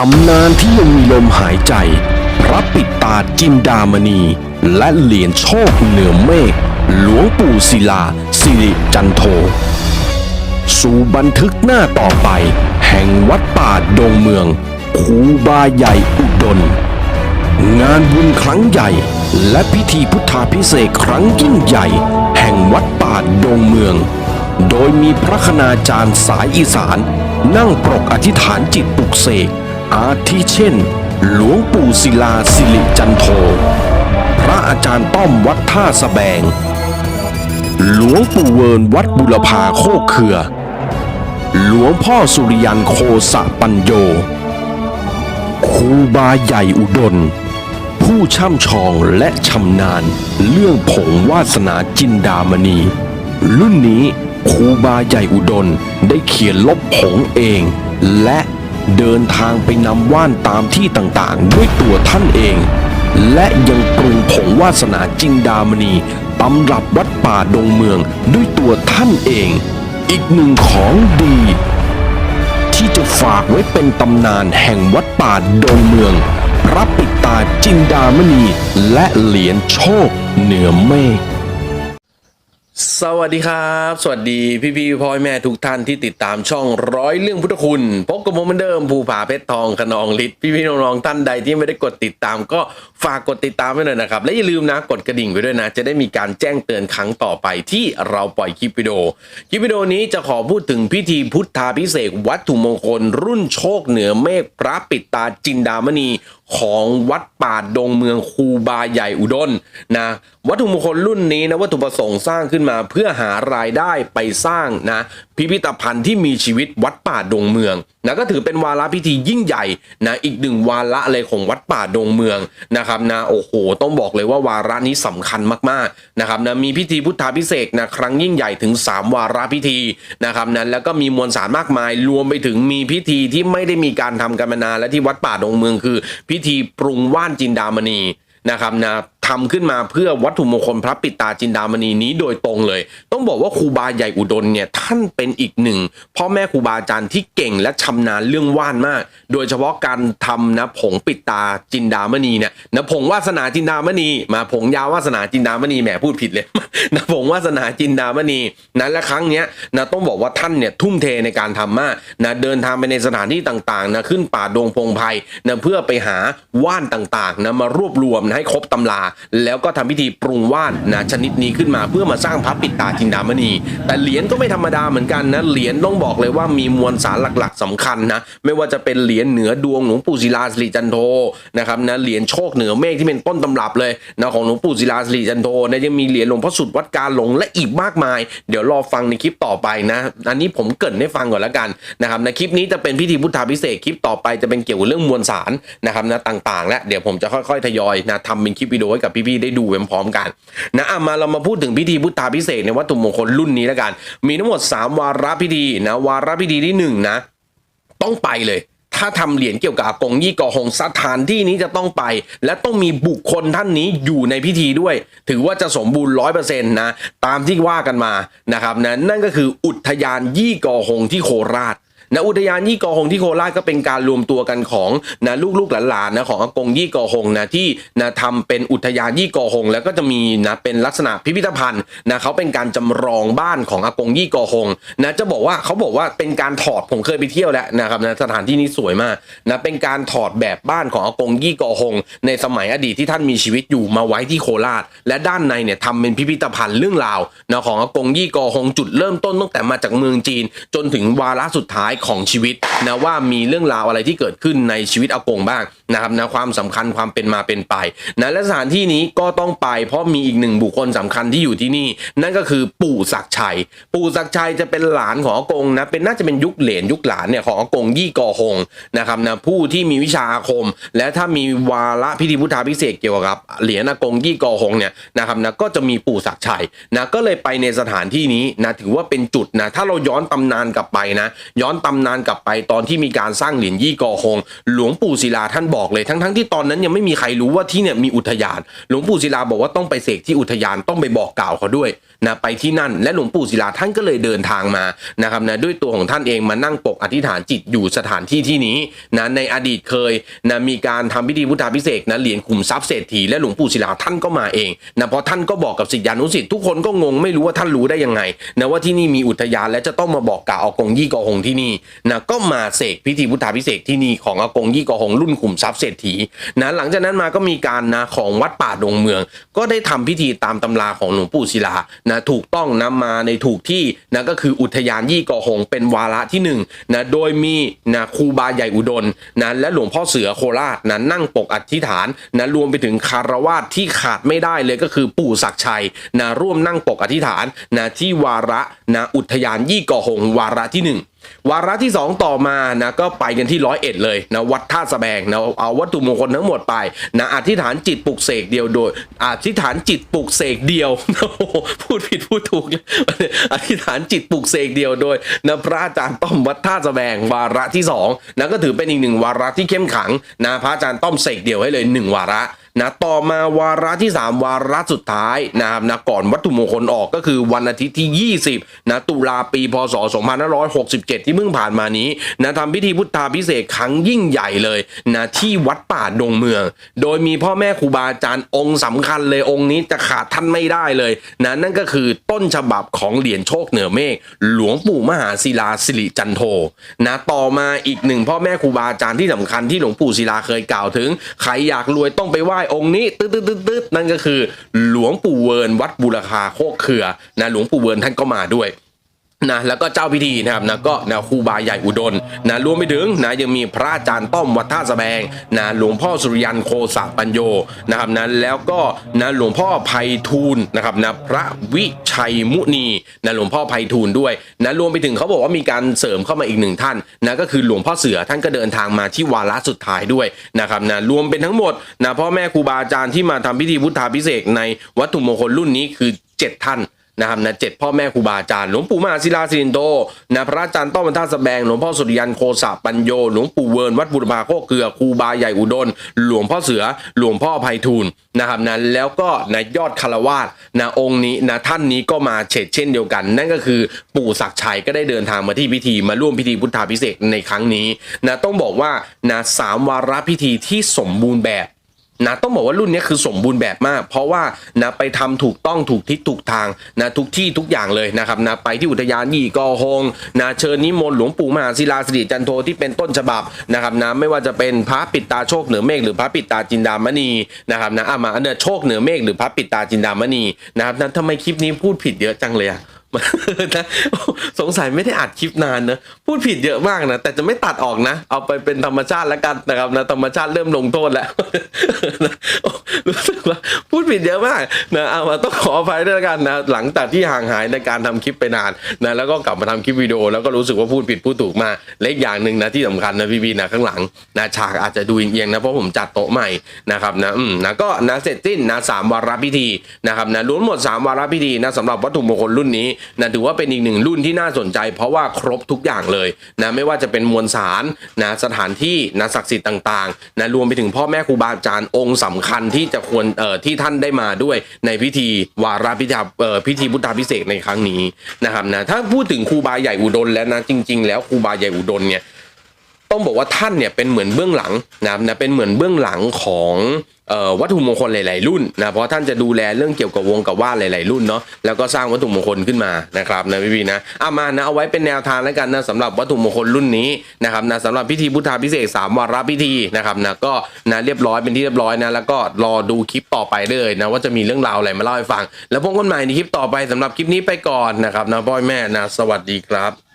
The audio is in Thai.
ตำนานที่ยังมีลมหายใจ พระปิดตาจินดามณี และเหรียญโชคเหนือเมฆหลวงปู่ศิลา สิริจันโท สู่บันทึกหน้าต่อไป แห่งวัดป่าดงเมืองคูบาใหญ่อุดรงานบุญครั้งใหญ่ และพิธีพุทธาพิเศษครั้งยิ่งใหญ่ แห่งวัดป่าดงเมือง โดยมีพระคณาจารย์สายอีสาน นั่งปรกอธิษฐานจิตปลุกเสก อาทิเช่น หลวงปู่ศิลาสิริจันโท พระอาจารย์ป้อมวัดท่าสแบง หลวงปู่เวิร์นวัดบุรพาโคกเขือ หลวงพ่อสุริยันโคสะปัญโยครูบาใหญ่อุดรผู้ช่ำชองและชำนาญ เรื่องผงวาสนาจินดามณี รุ่นนี้ครูบาใหญ่อุดรได้เขียนลบผงเอง และ เดินทางไปนำว่านตามที่ต่างๆ ด้วยตัวท่านเอง และยังปรุงผงวาสนาจินดามณีตำรับวัดป่าดงเมืองด้วยตัวท่านเอง อีกหนึ่งของดี ที่จะฝากไว้เป็นตำนานแห่งวัดป่าดงเมือง พระปิดตาจินดามณีและเหรียญโชคเหนือเมฆ สวัสดีครับ สวัสดีพี่พี่พ่อแม่ทุกท่านที่ติดตามช่องร้อยเรื่องพุทธคุณพบกับผมเหมือนเดิมภูผาเพชรทองขนองฤทธิ์พี่พี่น้องๆท่านใดที่ไม่ได้กดติดตามก็ฝากกดติดตามไว้หน่อยนะครับ และอย่าลืมนะกดกระดิ่งไว้ด้วยนะ จะได้มีการแจ้งเตือนครั้งต่อไปที่เราปล่อยคลิปวิดีโอคลิปวิดีโอนี้จะขอพูดถึงพิธีพุทธาพิเศษวัตถุมงคล รุ่นโชคเหนือเมฆพระปิดตาจินดามณีของวัดป่าดงเมืองคูบาใหญ่อุดรนะวัตถุมงคลรุ่นนี้นะวัตถุประสงค์สร้างขึ้นมาเพื่อหารายได้ไปสร้างนะพิพิธภัณฑ์ที่มีชีวิตวัดป่าดงเมืองนะก็ถือเป็นวาระพิธียิ่งใหญ่นะอีกหนึ่งวาระเลยของวัดป่าดงเมืองนะครับนะโอ้โหต้องบอกเลยว่าวาระนี้สำคัญมากๆนะครับนะมีพิธีพุทธาพิเศษนะครั้งยิ่งใหญ่ถึง 3 วาระพิธีนะครับนะแล้วก็มีมวลสารมากมาย รวมไปถึงมีพิธีที่ไม่ได้มีการทำกันมานานและที่วัดป่าดงเมืองคือ พิธีปรุงว่านจินดามณีนะครับนะ ทำขึ้นมาเพื่อวัตถุมงคลพระปิตาจินดามณีนี้โดยตรงเลย ต้องบอกว่าครูบาใหญ่อุดรเนี่ยท่านเป็นอีกหนึ่งพ่อแม่ครูบาอาจารย์ที่เก่งและชำนาญเรื่องว่านมาก โดยเฉพาะการทำนะผงปิตาจินดามณีเนี่ยนะผงวาสนาจินดามณีมาผงยาวาสนาจินดามณีแหมพูดผิดเลยนะผงวาสนาจินดามณีนะและครั้งเนี้ยนะต้องบอกว่าท่านเนี่ยทุ่มเทในการทำมากนะเดินทางไปในสถานที่ต่างๆนะขึ้นป่าดงพงไพรนะเพื่อไปหาว่านต่างๆนะมารวบรวมนะให้ครบตำราแล้วก็ทำพิธีปรุงว่านนะชนิดนี้ขึ้นมาเพื่อมาสร้างพระปิดตาจินดามณี แต่เหรียญก็ไม่ธรรมดาเหมือนกันนะเหรียญต้องบอกเลยว่ามีมวลสารหลักๆสำคัญนะไม่ว่าจะเป็นเหรียญเหนือดวงหลวงปู่ศิลาสิริจันโทนะครับนะเหรียญโชคเหนือเมฆที่เป็นต้นตำรับเลยนะของหลวงปู่ศิลาสิริจันโทนะยังมีเหรียญหลวงพ่อสุดวัดการหลงและอีกมากมาย เดี๋ยวรอฟังในคลิปต่อไปนะอันนี้ผมเกรินให้ฟังก่อนแล้วกันนะครับในคลิปนี้จะเป็นพิธีพุทธาพิเศษคลิปต่อไปจะเป็นเกี่ยวกับเรื่องมวลสารนะครับนะต่างๆ และเดี๋ยวผมจะค่อยๆทยอยนะทำเป็นคลิปวิดีโอให้กับพี่ๆได้ดูไปพร้อมๆกันนะอะมาเรามาพูดถึงพิธีพุทธาพิเศษในวัตถุมงคลรุ่นนี้แล้วกัน มีทั้งหมด 3 วาระพิธีนะวาระพิธีที่หนึ่งนะต้องไปเลยถ้าทำเหรียญเกี่ยวกับอากงยี่กอหงสถานที่นี้จะต้องไป และต้องมีบุคคลท่านนี้อยู่ในพิธีด้วย ถือว่าจะสมบูรณ์ร้อยเปอร์เซ็นต์นะตามที่ว่ากันมานะครับนะนั่นก็คืออุทยานยี่กอหงที่โคราช นะอุทยานยี่กอหงที่โคราชก็เป็นการรวมตัวกันของนะลูกๆหลานๆนะของอากงยี่กอหงนะที่นะทำเป็นอุทยานยี่กอหงแล้วก็จะมีนะเป็นลักษณะพิพิธภัณฑ์นะเขาเป็นการจำลองบ้านของอากงยี่กอหงนะจะบอกว่าเขาบอกว่าเป็นการถอดผมเคยไปเที่ยวแล้วนะครับนะสถานที่นี้สวยมากนะเป็นการถอดแบบบ้านของอากงยี่กอหงในสมัยอดีตที่ท่านมีชีวิตอยู่มาไว้ที่โคราช และด้านในเนี่ยทำเป็นพิพิธภัณฑ์เรื่องราวนะของอากงยี่กอหงจุดเริ่มต้นตั้งแต่มาจากเมืองจีน จนถึงวาระสุดท้ายของชีวิตนะว่ามีเรื่องราวอะไรที่เกิดขึ้นในชีวิตอากงบ้างนะครับนะความสำคัญความเป็นมาเป็นไปนะและสถานที่นี้ก็ต้องไป เพราะมีอีกหนึ่งบุคคลสำคัญที่อยู่ที่นี่ นั่นก็คือปู่ศักชัย ปู่ศักชัยจะเป็นหลานของอากงนะเป็นน่าจะเป็นยุคเหลนยุคหลานเนี่ยของอากงยี่กอหงนะครับนะผู้ที่มีวิชาอาคม และถ้ามีวาระพิธีพุทธาพิเศษเกี่ยวกับเหรียญอากงยี่กอหงเนี่ยนะครับนะก็จะมีปู่ศักชัยนะก็เลยไปในสถานที่นี้นะถือว่าเป็นจุดนะถ้าเราย้อนตำนานกลับไปนะย้อนตตำนานกลับไปตอนที่มีการสร้างเหรียญยี่กอฮงหลวงปู่ศิลาท่านบอกเลยทั้งๆที่ตอนนั้นยังไม่มีใครรู้ว่าที่เนี่ยมีอุทยาน หลวงปู่ศิลาบอกว่าต้องไปเสกที่อุทยานต้องไปบอกกล่าวเขาด้วย นะไปที่นั่นและหลวงปู่ศิลาท่านก็เลยเดินทางมานะครับนะด้วยตัวของท่านเองมานั่งปกอธิษฐานจิตอยู่สถานที่ที่นี้นะในอดีตเคยนะมีการทำพิธีพุทธาพิเศษนะเหรียญขุมทรัพย์เศรษฐีและหลวงปู่ศิลาท่านก็มาเองนะเพราะท่านก็บอกกับศิษยานุศิษย์ทุกคนก็งงไม่รู้ว่าท่านรู้ได้ยังไงนะว่าที่นี่มีอุทยานและจะต้องมาบอกกล่าวอากงยี่กอหงที่นี่นะก็มาเสกพิธีพุทธาพิเศษที่นี่ของอากงยี่กอหงรุ่นขุมทรัพย์เศรษฐีนะหลังจากนั้นมาก็มีการนะของวัดป่าดงเมือง ก็ได้ทำพิธีตามตำราของหลวงปู่ศิลานะถูกต้องนำมาในถูกที่นะก็คืออุทยานยี่กอหงเป็นวาระที่หนึ่งนะโดยมีนะครูบาใหญ่อุดรนะและหลวงพ่อเสือโคราชนะนั่งปกอธิษฐานนะรวมไปถึงคารวาสที่ขาดไม่ได้เลยก็คือปู่ศักชัยนะร่วมนั่งปกอธิษฐานนะที่วาระนะอุทยานยี่กอหงวาระที่หนึ่ง วาระที่ 2 ต่อมานะก็ไปกันที่ร้อยเอ็ดเลยนะวัดท่าสะแบงนะเอาวัตถุมงคลทั้งหมดไปนะอธิษฐานจิตปลุกเสกเดียวโดยอธิษฐานจิตปลุกเสกเดียวโอ้พูดผิดพูดถูกอธิษฐานจิตปลุกเสกเดียวโดยนะพระอาจารย์ต้อมวัดท่าสะแบงวาระที่2นะก็ถือเป็นอีกหนึ่งวาระที่เข้มขังนะพระอาจารย์ต้อมเสกเดียวให้เลยหนึ่งวาระ นะต่อมาวาระที่ 3 วาระสุดท้ายนะครับนะก่อนวัตถุมงคลออกก็คือวันอาทิตย์ที่ 20นะตุลาปีพศ 2567 ที่เพิ่งผ่านมานี้นะทำพิธีพุทธาพิเศษครั้งยิ่งใหญ่เลยนะที่วัดป่าดงเมือง โดยมีพ่อแม่ครูบาอาจารย์องค์สำคัญเลยองค์นี้จะขาดท่านไม่ได้เลยนะนั่นก็คือต้นฉบับของเหรียญโชคเหนือเมฆหลวงปู่มหาศิลาสิริจันโทนะต่อมาอีกหนึ่งพ่อแม่ครูบาอาจารย์ที่สำคัญที่หลวงปู่ศิลาเคยกล่าวถึงใครอยากรวยต้องไปไหว้องค์นี้ตื๊ดตื๊ดตึ๊ดตึ๊ดนั่นก็คือ หลวงปู่เวิร์นวัดบุรคาโคกเขือนะหลวงปู่เวิร์นท่านก็มาด้วย นะแล้วก็เจ้าพิธีนะครับนะก็นะครูบาใหญ่อุดรนะรวมไปถึงนะยังมีพระอาจารย์ต้อมวัดท่าสแบงนะหลวงพ่อสุริยันโคสะปัญโยนะครับนะแล้วก็นะหลวงพ่อไพฑูรย์นะครับนะพระวิชัยมุนีนะหลวงพ่อไพฑูรย์ด้วยนะรวมไปถึงเขาบอกว่ามีการเสริมเข้ามาอีกหนึ่งท่านนะก็คือหลวงพ่อเสือท่านก็เดินทางมาที่วาระสุดท้ายด้วยนะครับนะรวมเป็นทั้งหมดนะพ่อแม่ครูบาอาจารย์ที่มาทำพิธีพุทธาพิเศษในวัตถุมงคลรุ่นนี้คือเจ็ดท่าน นะครับนะเจ็ดพ่อแม่ครูบาอาจารย์หลวงปู่มหาศิลาสิรินโตนะพระอาจารย์ต้อมบรรทัดสแบงหลวงพ่อสุริยันโคสะปัญโยหลวงปู่เวิร์นวัดบุรพาโคเกลือครูบาใหญ่อุดรหลวงพ่อเสือหลวงพ่อไพฑูรย์นะครับนะแล้วก็นะยอดคารวาสนะองค์นี้นะท่านนี้ก็มาเฉดเช่นเดียวกัน นั่นก็คือปู่ศักชัยก็ได้เดินทางมาที่พิธีมาร่วมพิธีพุทธาพิเศษในครั้งนี้นะต้องบอกว่านะสามวาระพิธีที่สมบูรณ์แบบ นะต้องบอกว่ารุ่นนี้คือสมบูรณ์แบบมาก เพราะว่านะไปทำถูกต้องถูกทิศถูกทางนะทุกที่ทุกอย่างเลยนะครับนะไปที่อุทยานยี่กอฮงนะเชิญนิมนต์หลวงปู่มหาศิลาสิริจันโทที่เป็นต้นฉบับนะครับนะไม่ว่าจะเป็นพระปิดตาโชคเหนือเมฆหรือพระปิดตาจินดามณีนะครับนะอะมาอันเนี้ยโชคเหนือเมฆหรือพระปิดตาจินดามณีนะครับนะทำไมคลิปนี้พูดผิดเยอะจังเลยอะ นะสงสัยไม่ได้อัดคลิปนานนะพูดผิดเยอะมากนะแต่จะไม่ตัดออกนะ เอาไปเป็นธรรมชาติแล้วกันนะครับนะธรรมชาติเริ่มลงโทษแล้วรู้สึกว่า ผิดเยอะมากนะเอามาต้องขออภัยด้วยกันนะหลังจากที่ห่างหายในการทำคลิปไปนานนะแล้วก็กลับมาทำคลิปวิดีโอ แล้วก็รู้สึกว่าพูดผิดพูดถูกมากเล็กอย่างหนึ่งนะที่สำคัญนะพี่บีนะข้างหลังนะฉากอาจจะดูเอียงๆนะเพราะผมจัดโต๊ะใหม่นะครับนะอืมนะก็นะเสร็จสิ้นนะสามวาระพิธีนะครับนะล้วนหมดสามวาระพิธีนะสำหรับวัตถุมงคลรุ่นนี้นะถือว่าเป็นอีกหนึ่งรุ่นที่น่าสนใจ เพราะว่าครบทุกอย่างเลยนะไม่ว่าจะเป็นมวลสารนะสถานที่นะศักดิ์สิทธิ์ต่างๆนะรวมไปถึงพ่อแม่ครูบาอาจารย์องค์สำคัญที่จะควรเอ่อที่ท่านได้มาด้วยในพิธีวาระพิธีพิธีพุทธาพิเศษในครั้งนี้นะครับนะถ้าพูดถึงครูบาใหญ่อุดรแล้วนะจริง ๆ แล้วครูบาใหญ่อุดรเนี่ย ต้องบอกว่าท่านเนี่ยเป็นเหมือนเบื้องหลังนะครับนะเป็นเหมือนเบื้องหลังของออวัตถุมงคลหลาย ๆ รุ่นนะเพราะท่านจะดูแลเรื่องเกี่ยวกับวงกับว่าหลาย ๆ รุ่นเนาะแล้วก็สร้างวัตถุมงคลขึ้นมานะครับนะพี่พีนะเอามานะเอาไว้เป็นแนวทางแล้วกันนะสำหรับวัตถุมงคลรุ่นนี้นะครับนะสำหรับพิธีพุทธาพิเศษกสามวาระพิธีนะครับนะก็นะเรียบร้อยเป็นที่เรียบร้อยนะแล้วก็รอดูคลิปต่อไปเลยนะว่าจะมีเรื่องราวอะไรมาเล่าให้ฟัง แล้วพบกันใหม่ในคลิปต่อไปสำหรับคลิปนี้ไปก่อนนะครับนะพ่อแม่นะสวัสดีครับ